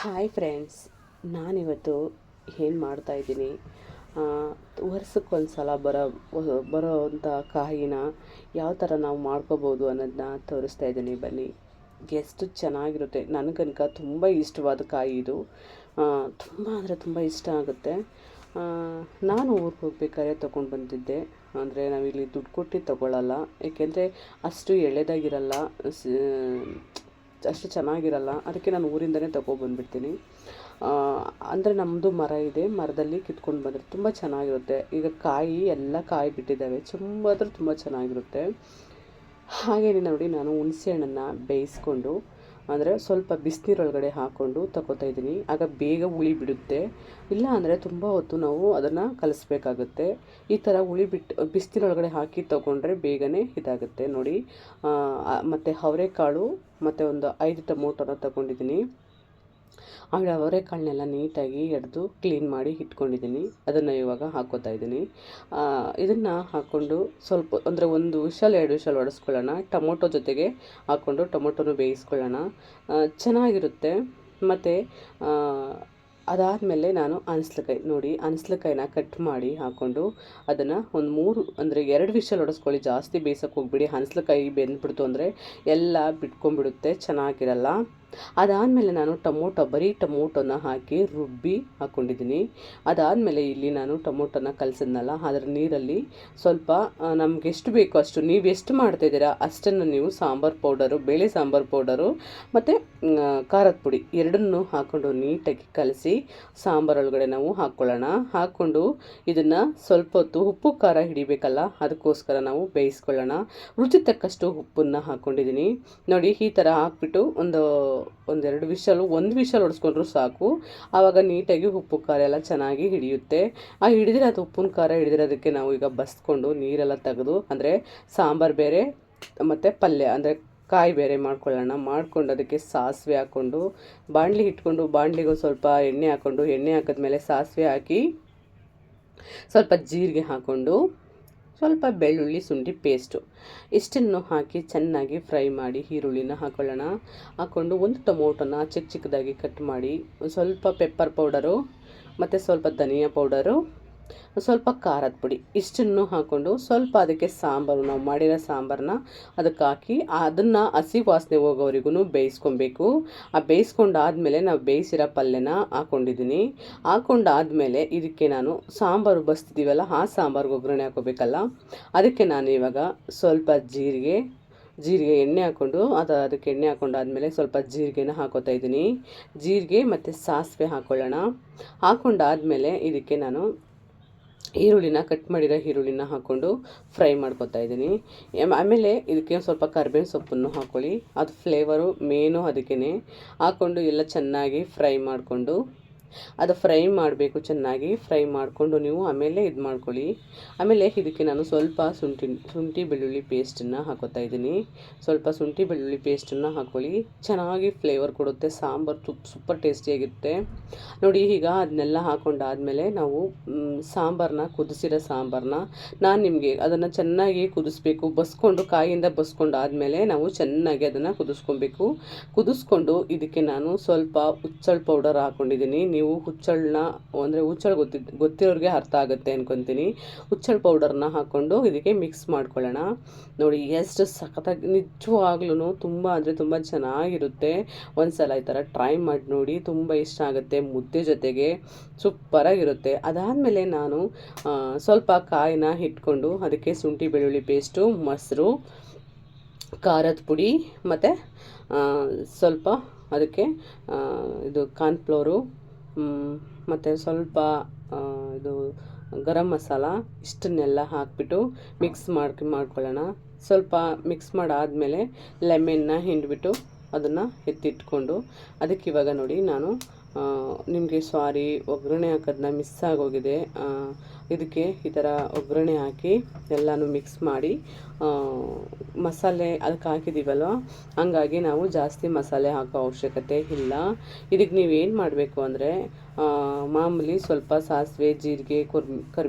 Hi friends ನಾನಿವತ್ತು ಏನು ಮಾಡ್ತಾಯಿದ್ದೀನಿ ವರ್ಷಕ್ಕೊಂದು ಸಲ ಬರೋ ಬರೋ ಅಂಥ ಕಾಯಿನ ಯಾವ ಥರ ನಾವು ಮಾಡ್ಕೋಬೋದು ಅನ್ನೋದನ್ನ ತೋರಿಸ್ತಾ ಇದ್ದೀನಿ. ಬನ್ನಿ. ಎಷ್ಟು ಚೆನ್ನಾಗಿರುತ್ತೆ. ನನಗನ್ಕ ತುಂಬ ಇಷ್ಟವಾದ ಕಾಯಿ ಇದು. ತುಂಬ ಅಂದರೆ ತುಂಬ ಇಷ್ಟ ಆಗುತ್ತೆ. ನಾನು ಊರಿಗೆ ಹೋಗ್ಬೇಕಾದ್ರೆ ತೊಗೊಂಡು ಬಂದಿದ್ದೆ. ಅಂದರೆ ನಾವಿಲ್ಲಿ ದುಡ್ಡು ಕೊಟ್ಟು ತೊಗೊಳ್ಳಲ್ಲ ಏಕೆಂದರೆ ಅಷ್ಟು ಎಳೆದಾಗಿರಲ್ಲ ಅಷ್ಟು ಚೆನ್ನಾಗಿರಲ್ಲ. ಅದಕ್ಕೆ ನಾನು ಊರಿಂದನೇ ತೊಗೊಬಂದ್ಬಿಡ್ತೀನಿ. ಅಂದರೆ ನಮ್ಮದು ಮರ ಇದೆ. ಮರದಲ್ಲಿ ಕಿತ್ಕೊಂಡು ಬಂದರೆ ತುಂಬ ಚೆನ್ನಾಗಿರುತ್ತೆ. ಈಗ ಕಾಯಿ, ಎಲ್ಲ ಕಾಯಿ ಬಿಟ್ಟಿದ್ದಾವೆ. ತುಂಬ ಅಂದರೆ ತುಂಬ ಚೆನ್ನಾಗಿರುತ್ತೆ. ಹಾಗೆಯೇ ನೋಡಿ, ನಾನು ಹುಣಸೆ ಹಣ್ಣನ್ನು ಬೇಯಿಸ್ಕೊಂಡು ಅಂದರೆ ಸ್ವಲ್ಪ ಬಿಸಿನೀರೊಳಗಡೆ ಹಾಕ್ಕೊಂಡು ತಗೋತಾ ಇದ್ದೀನಿ. ಆಗ ಬೇಗ ಹುಳಿ ಬಿಡುತ್ತೆ. ಇಲ್ಲ ಅಂದರೆ ತುಂಬ ಹೊತ್ತು ನಾವು ಅದನ್ನು ಕಲಿಸ್ಬೇಕಾಗುತ್ತೆ. ಈ ಥರ ಹುಳಿ ಬಿಟ್ಟು ಬಿಸಿನೀರೊಳಗಡೆ ಹಾಕಿ ತಗೊಂಡ್ರೆ ಬೇಗನೆ ಇದಾಗುತ್ತೆ ನೋಡಿ. ಮತ್ತು ಅವರೆಕಾಳು, ಮತ್ತು ಒಂದು ಐದು ಟೊಮೊಟೊನ ತಗೊಂಡಿದ್ದೀನಿ. ಆಮೇಲೆ ಅವರೆಕಾಳನ್ನೆಲ್ಲ ನೀಟಾಗಿ ಎಡ್ದು ಕ್ಲೀನ್ ಮಾಡಿ ಇಟ್ಕೊಂಡಿದ್ದೀನಿ. ಅದನ್ನು ಇವಾಗ ಹಾಕ್ಕೋತಾ ಇದ್ದೀನಿ. ಇದನ್ನು ಹಾಕ್ಕೊಂಡು ಸ್ವಲ್ಪ ಅಂದರೆ ಒಂದು ವಿಶಾಲ ಎರಡು ವಿಶಾಲ ಒಡೆಸ್ಕೊಳ್ಳೋಣ. ಟೊಮೊಟೊ ಜೊತೆಗೆ ಹಾಕ್ಕೊಂಡು ಟೊಮೊಟೊನು ಬೇಯಿಸ್ಕೊಳ್ಳೋಣ. ಚೆನ್ನಾಗಿರುತ್ತೆ. ಮತ್ತು ಅದಾದಮೇಲೆ ನಾನು ಅನಿಸ್ಲಕಾಯಿ ನೋಡಿ, ಅನಿಸ್ಲಕಾಯಿನ ಕಟ್ ಮಾಡಿ ಹಾಕ್ಕೊಂಡು ಅದನ್ನು ಒಂದು ಮೂರು ಅಂದರೆ ಎರಡು ವಿಷಲ್ ಹೊಡೆಸ್ಕೊಳ್ಳಿ ಜಾಸ್ತಿ ಬೇಯಿಸೋಕೆ ಹೋಗ್ಬಿಡಿ. ಹನ್ಸ್ಲಕಾಯಿ ಬೆಂದ್ಬಿಡ್ತು ಅಂದರೆ ಎಲ್ಲ ಬಿಟ್ಕೊಂಡ್ಬಿಡುತ್ತೆ. ಚೆನ್ನಾಗಿರಲ್ಲ. ಅದಾದಮೇಲೆ ನಾನು ಟೊಮೊಟೊ, ಬರೀ ಟೊಮೊಟೊನ ಹಾಕಿ ರುಬ್ಬಿ ಹಾಕ್ಕೊಂಡಿದ್ದೀನಿ ಅದಾದಮೇಲೆ ಇಲ್ಲಿ ನಾನು ಟೊಮೊಟೊನ ಕಲಸಿದ್ನಲ್ಲ, ಅದರ ನೀರಲ್ಲಿ ಸ್ವಲ್ಪ ನಮ್ಗೆ ಎಷ್ಟು ಬೇಕೋ ಅಷ್ಟು, ನೀವು ಎಷ್ಟು ಮಾಡ್ತಾಯಿದ್ದೀರಾ ಅಷ್ಟನ್ನು ನೀವು ಸಾಂಬಾರು ಪೌಡರು, ಬೇಳೆ ಸಾಂಬಾರು ಪೌಡರು, ಮತ್ತು ಖಾರದ ಪುಡಿ ಎರಡನ್ನೂ ಹಾಕ್ಕೊಂಡು ನೀಟಾಗಿ ಕಲಸಿ ಸಾಂಬಾರೊಳಗಡೆ ನಾವು ಹಾಕ್ಕೊಳ್ಳೋಣ. ಹಾಕ್ಕೊಂಡು ಇದನ್ನು ಸ್ವಲ್ಪ ಹೊತ್ತು ಉಪ್ಪು, ಖಾರ ಹಿಡಿಬೇಕಲ್ಲ, ಅದಕ್ಕೋಸ್ಕರ ನಾವು ಬೇಯಿಸ್ಕೊಳ್ಳೋಣ. ರುಚಿ ತಕ್ಕಷ್ಟು ಉಪ್ಪನ್ನು ಹಾಕ್ಕೊಂಡಿದ್ದೀನಿ ನೋಡಿ, ಈ ಥರ ಹಾಕ್ಬಿಟ್ಟು ಒಂದು ಒಂದೆರಡು ವಿಷಲು, ಒಂದು ವಿಷಲ್ ಹೊಡೆಸ್ಕೊಂಡ್ರು ಸಾಕು. ಆವಾಗ ನೀಟಾಗಿ ಉಪ್ಪು ಖಾರ ಎಲ್ಲ ಚೆನ್ನಾಗಿ ಹಿಡಿಯುತ್ತೆ. ಆ ಹಿಡಿದಿರೋದು ಉಪ್ಪಿನ ಖಾರ ಹಿಡಿದಿರೋದಕ್ಕೆ ನಾವು ಈಗ ಬಸ್ಕೊಂಡು ನೀರೆಲ್ಲ ತೆಗೆದು, ಅಂದರೆ ಸಾಂಬಾರು ಬೇರೆ, ಮತ್ತು ಪಲ್ಯ, ಅಂದರೆ ಕಾಯಿ ಬೇರೆ ಮಾಡ್ಕೊಳ್ಳೋಣ. ಮಾಡ್ಕೊಂಡು ಅದಕ್ಕೆ ಸಾಸಿವೆ ಹಾಕ್ಕೊಂಡು ಬಾಣಲಿ ಇಟ್ಕೊಂಡು ಬಾಣಲಿಗೆ ಸ್ವಲ್ಪ ಎಣ್ಣೆ ಹಾಕ್ಕೊಂಡು, ಎಣ್ಣೆ ಹಾಕಿದ್ಮೇಲೆ ಸಾಸಿವೆ ಹಾಕಿ ಸ್ವಲ್ಪ ಜೀರಿಗೆ ಹಾಕ್ಕೊಂಡು ಸ್ವಲ್ಪ ಬೆಳ್ಳುಳ್ಳಿ ಶುಂಠಿ ಪೇಸ್ಟು ಇಷ್ಟನ್ನು ಹಾಕಿ ಚೆನ್ನಾಗಿ ಫ್ರೈ ಮಾಡಿ ಈರುಳ್ಳಿನ ಹಾಕೊಳ್ಳೋಣ. ಹಾಕ್ಕೊಂಡು ಒಂದು ಟೊಮೊಟೊನ ಚಿಕ್ಕ ಚಿಕ್ಕದಾಗಿ ಕಟ್ ಮಾಡಿ, ಸ್ವಲ್ಪ ಪೆಪ್ಪರ್ ಪೌಡರು ಮತ್ತು ಸ್ವಲ್ಪ ಧನಿಯಾ ಪೌಡರು ಸ್ವಲ್ಪ ಖಾರದ ಪುಡಿ ಇಷ್ಟನ್ನು ಹಾಕ್ಕೊಂಡು ಸ್ವಲ್ಪ ಅದಕ್ಕೆ ಸಾಂಬಾರು, ನಾವು ಮಾಡಿರೋ ಸಾಂಬಾರನ್ನ ಅದಕ್ಕೆ ಹಾಕಿ ಅದನ್ನು ಹಸಿ ವಾಸನೆ ಹೋಗೋವರೆಗೂ ಬೇಯಿಸ್ಕೊಬೇಕು. ಆ ಬೇಯಿಸ್ಕೊಂಡಾದ್ಮೇಲೆ ನಾವು ಬೇಯಿಸಿರೋ ಪಲ್ಯನ ಹಾಕ್ಕೊಂಡಿದ್ದೀನಿ ಹಾಕ್ಕೊಂಡಾದ್ಮೇಲೆ ಇದಕ್ಕೆ ನಾನು ಸಾಂಬಾರು ಬಸ್ತಿದ್ದೀವಲ್ಲ ಆ ಸಾಂಬಾರ್ಗೆ ಒಗ್ಗರಣೆ ಹಾಕೋಬೇಕಲ್ಲ, ಅದಕ್ಕೆ ನಾನು ಇವಾಗ ಸ್ವಲ್ಪ ಜೀರಿಗೆ ಜೀರಿಗೆ ಎಣ್ಣೆ ಹಾಕ್ಕೊಂಡು ಅದು ಅದಕ್ಕೆ ಎಣ್ಣೆ ಹಾಕ್ಕೊಂಡಾದ್ಮೇಲೆ ಸ್ವಲ್ಪ ಜೀರಿಗೆನ ಹಾಕೋತಾ ಇದ್ದೀನಿ. ಜೀರಿಗೆ ಮತ್ತು ಸಾಸಿವೆ ಹಾಕ್ಕೊಳ್ಳೋಣ ಹಾಕ್ಕೊಂಡಾದ್ಮೇಲೆ ಇದಕ್ಕೆ ನಾನು ಈರುಳ್ಳಿನ ಕಟ್ ಮಾಡಿರೋ ಈರುಳ್ಳಿನ ಹಾಕ್ಕೊಂಡು ಫ್ರೈ ಮಾಡ್ಕೊತಾ ಇದ್ದೀನಿ. ಆಮೇಲೆ ಇದಕ್ಕೆ ಸ್ವಲ್ಪ ಕರ್ಬೇವಿನ ಸೊಪ್ಪನ್ನು ಹಾಕ್ಕೊಳ್ಳಿ ಅದು ಫ್ಲೇವರು ಮೇನು ಅದಕ್ಕೇ ಹಾಕ್ಕೊಂಡು ಎಲ್ಲ ಚೆನ್ನಾಗಿ ಫ್ರೈ ಮಾಡಿಕೊಂಡು ಅದು ಫ್ರೈ ಮಾಡಬೇಕು ಚೆನ್ನಾಗಿ, ಫ್ರೈ ಮಾಡಿಕೊಂಡು ನೀವು ಆಮೇಲೆ ಇದು ಮಾಡ್ಕೊಳ್ಳಿ. ಆಮೇಲೆ ಇದಕ್ಕೆ ನಾನು ಸ್ವಲ್ಪ ಶುಂಠಿ ಶುಂಠಿ ಬೆಳ್ಳುಳ್ಳಿ ಪೇಸ್ಟನ್ನು ಹಾಕೋತಾ ಇದ್ದೀನಿ. ಸ್ವಲ್ಪ ಶುಂಠಿ ಬೆಳ್ಳುಳ್ಳಿ ಪೇಸ್ಟನ್ನು ಹಾಕ್ಕೊಳ್ಳಿ ಚೆನ್ನಾಗಿ ಫ್ಲೇವರ್ ಕೊಡುತ್ತೆ, ಸಾಂಬಾರು ತುಪ್ ಸೂಪರ್ ಟೇಸ್ಟಿಯಾಗಿರುತ್ತೆ. ನೋಡಿ, ಈಗ ಅದನ್ನೆಲ್ಲ ಹಾಕೊಂಡಾದ್ಮೇಲೆ ನಾವು ಸಾಂಬಾರನ್ನ ಕುದಿಸಿರೋ ಸಾಂಬಾರನ್ನ ನಾನು ನಿಮಗೆ ಅದನ್ನು ಚೆನ್ನಾಗಿ ಕುದಿಸ್ಬೇಕು. ಬಸ್ಕೊಂಡು ಕಾಯಿಯಿಂದ ಬಸ್ಕೊಂಡು ಆದಮೇಲೆ ನಾವು ಚೆನ್ನಾಗಿ ಅದನ್ನು ಕುದಿಸ್ಕೊಬೇಕು. ಕುದಿಸ್ಕೊಂಡು ಇದಕ್ಕೆ ನಾನು ಸ್ವಲ್ಪ ಉಚ್ಚಳ ಪೌಡರ್ ಹಾಕ್ಕೊಂಡಿದ್ದೀನಿ ನೀವು ಹುಚ್ಚಳನ್ನ ಅಂದರೆ ಹುಚ್ಚಳು ಗೊತ್ತಿ, ಗೊತ್ತಿರೋರಿಗೆ ಅರ್ಥ ಆಗುತ್ತೆ ಅನ್ಕೊತೀನಿ. ಹುಚ್ಚಳ್ ಪೌಡರ್ನ ಹಾಕ್ಕೊಂಡು ಇದಕ್ಕೆ ಮಿಕ್ಸ್ ಮಾಡ್ಕೊಳ್ಳೋಣ. ನೋಡಿ, ಎಷ್ಟು ಸಖತ್ತಾಗಿ ನಿಜವಾಗ್ಲೂ ತುಂಬ ಅಂದರೆ ತುಂಬ ಚೆನ್ನಾಗಿರುತ್ತೆ. ಒಂದ್ಸಲ ಈ ಥರ ಟ್ರೈ ಮಾಡಿ ನೋಡಿ, ತುಂಬ ಇಷ್ಟ ಆಗುತ್ತೆ ಮುದ್ದೆ ಜೊತೆಗೆ. ಸೂಪರಾಗಿರುತ್ತೆ. ಅದಾದಮೇಲೆ ನಾನು ಸ್ವಲ್ಪ ಕಾಯಿನ ಇಟ್ಕೊಂಡು ಅದಕ್ಕೆ ಶುಂಠಿ, ಬೆಳ್ಳುಳ್ಳಿ ಪೇಸ್ಟು, ಮೊಸರು, ಖಾರದ ಪುಡಿ ಮತ್ತು ಸ್ವಲ್ಪ ಅದಕ್ಕೆ ಇದು ಕಾರ್ನ್ಫ್ಲೋರು ಮತ್ತು ಸ್ವಲ್ಪ ಇದು ಗರಂ ಮಸಾಲ ಇಷ್ಟನ್ನೆಲ್ಲ ಹಾಕಿಬಿಟ್ಟು ಮಿಕ್ಸ್ ಮಾಡ್ಕೊ, ಮಾಡ್ಕೊಳ್ಳೋಣ. ಸ್ವಲ್ಪ ಮಿಕ್ಸ್ ಮಾಡಾದಮೇಲೆ ಲೆಮೆನ್ನ ಹಿಂಡಿಬಿಟ್ಟು ಅದನ್ನು ಎತ್ತಿಟ್ಕೊಂಡು, ಅದಕ್ಕೆ ಇವಾಗ ನೋಡಿ ನಾನು ನಿಮಗೆ ಸಾರಿ ಒಗ್ಗರಣೆ ಹಾಕೋದನ್ನ ಮಿಸ್ ಆಗೋಗಿದೆ. ಇದಕ್ಕೆ ಈ ಥರ ಒಗ್ಗರಣೆ ಹಾಕಿ ಎಲ್ಲನೂ ಮಿಕ್ಸ್ ಮಾಡಿ ಮಸಾಲೆ ಅದಕ್ಕೆ ಹಾಕಿದ್ದೀವಲ್ವ ಹಂಗಾಗಿ ನಾವು ಜಾಸ್ತಿ ಮಸಾಲೆ ಹಾಕೋ ಅವಶ್ಯಕತೆ ಇಲ್ಲ. ಇದಕ್ಕೆ ನೀವೇನು ಮಾಡಬೇಕು ಅಂದರೆ ಮಾಮೂಲಿ ಸ್ವಲ್ಪ ಸಾಸಿವೆ, ಜೀರಿಗೆ ಕೊರ್ ಕರ್